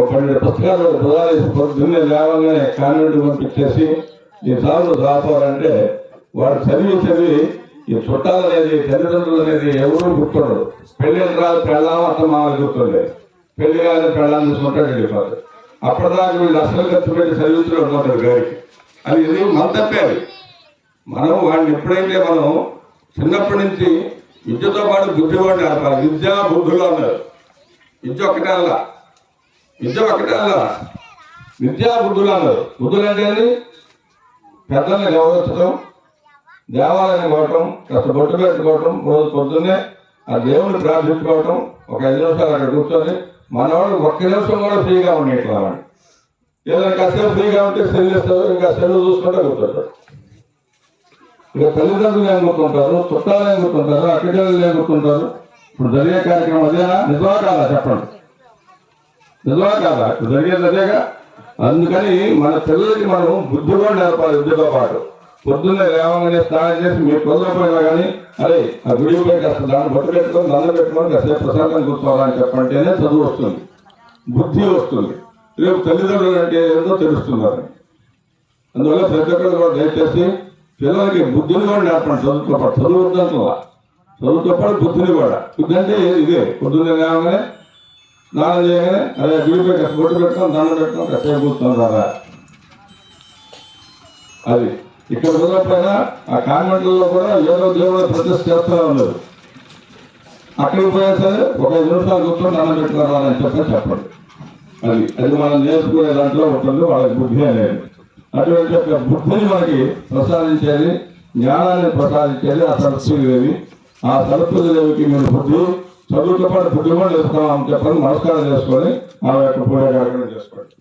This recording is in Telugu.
ఒక పన్నెండు పుస్తకాలు ప్రధాన పొద్దున్నే లేవగానే కాన్వెంట్ పంపించేసి ఈ సార్లు రాపోవాలంటే వాడు చదివి చదివి ఈ చుట్టాలు అనేది తల్లిదండ్రులు అనేది ఎవరూ గుర్తుండరు. పెళ్ళి రాదు పెళ్ళాం అత్త మామూలు గుర్తుండే. పెళ్ళి కాదు పెళ్ళాన్ని చూసుకుంటాడు వెళ్ళిపోతాడు అప్పటిదాకా వీళ్ళు అసలు ఖర్చు పెట్టి చదివించడం ఉంటాడు గారికి. అది ఇది మన తప్పే అది. మనం వాడిని ఎప్పుడైతే మనం చిన్నప్పటి నుంచి విద్యతో పాటు బుద్ధి కూడా విద్య బుద్ధులు అన్నారు విద్య ఒకటే అలా. విద్య ఒకటే కదా విద్యా బుద్ధులు అన్నారు బుద్ధులు అంటే పెద్దల్ని గౌరవించడం దేవాలయాన్ని పోవటం కాస్త బొట్టు పెట్టుకోవటం రోజు పొద్దున్నే ఆ దేవుని ప్రార్థించుకోవటం ఒక ఐదు నిమిషాలు అక్కడ కూర్చొని మనవాడు ఒక్క నిమిషం కూడా ఫ్రీగా ఉండేట్లా ఏదైనా కాసేపు ఫ్రీగా ఉంటే సెల్ ఇస్తారు ఇంకా సెల్ చూసుకుంటే కూర్చుంటాడు ఇక తల్లిదండ్రులు ఏం గుర్తుంటారు? చుట్టాలు ఏం గుర్తుంటారు? అక్కడికి ఏం గుర్తుంటారు? ఇప్పుడు జరిగే కార్యక్రమం అదేనా? నిజమా కాదా చెప్పండి. నిజమా కాదా? ఇప్పుడు జరిగేది అదేగా అందుకని మన పిల్లలకి మనం బుద్ధి కూడా నేర్పాలి బుద్ధితో పాటు. పొద్దున్నే లేవగానే స్నానం చేసి మీరు పైన కానీ అరే ఆ గుడి పోయి కాస్త దాన్ని బొట్టు పెట్టుకొని దండ పెట్టుకొని కాసేపు ప్రశాంతం కూర్చోవాలని చెప్పంటేనే చదువు వస్తుంది. బుద్ధి వస్తుంది. రేపు తల్లిదండ్రులు అంటే ఏందో తెలుస్తున్నారు. అందువల్ల ప్రతి ఒక్కరు కూడా దయచేసి పిల్లలకి బుద్ధిని కూడా నేర్పండి చదువుతో పాటు చదువు వద్దంటున్నా. చదువుతో పాటు బుద్ధిని కూడా. బుద్ధి అంటే ఇదే. పొద్దున్నే లేవగానే నాలుగు చేయగానే అదే గుడిపై బొట్టు పెట్టుకొని దండం పెట్టుకొని కాసేపు కూర్చొని అది. ఇక్కడ కుదరకపోయినా ఆ కాన్వెంట్లలో కూడా ఏదో దేవుడు ప్రతిష్ఠ చేస్తూ ఉన్నారు. అక్కడికి పోయినా సరే ఒక ఐదు నిమిషాలు కూర్చొని దండం పెట్టుకున్నారా అని చెప్పని చెప్పండి. అది. అది మనం నేర్చుకునే దాంట్లో ఉంటుంది వాళ్ళకి బుద్ధి అనేది. అటువంటి యొక్క బుద్ధిని మనకి ప్రసాదించేది జ్ఞానాన్ని ప్రసాదించేది ఆ సరస్వతి దేవి ఆ సరస్వతి దేవికి మీరు బుద్ధి చదువుతో పాటు బుద్ధి కూడా నేర్పుతామని చెప్పని నమస్కారం చేసుకొని ఆ యొక్క పూజ కార్యక్రమం చేసుకోండి.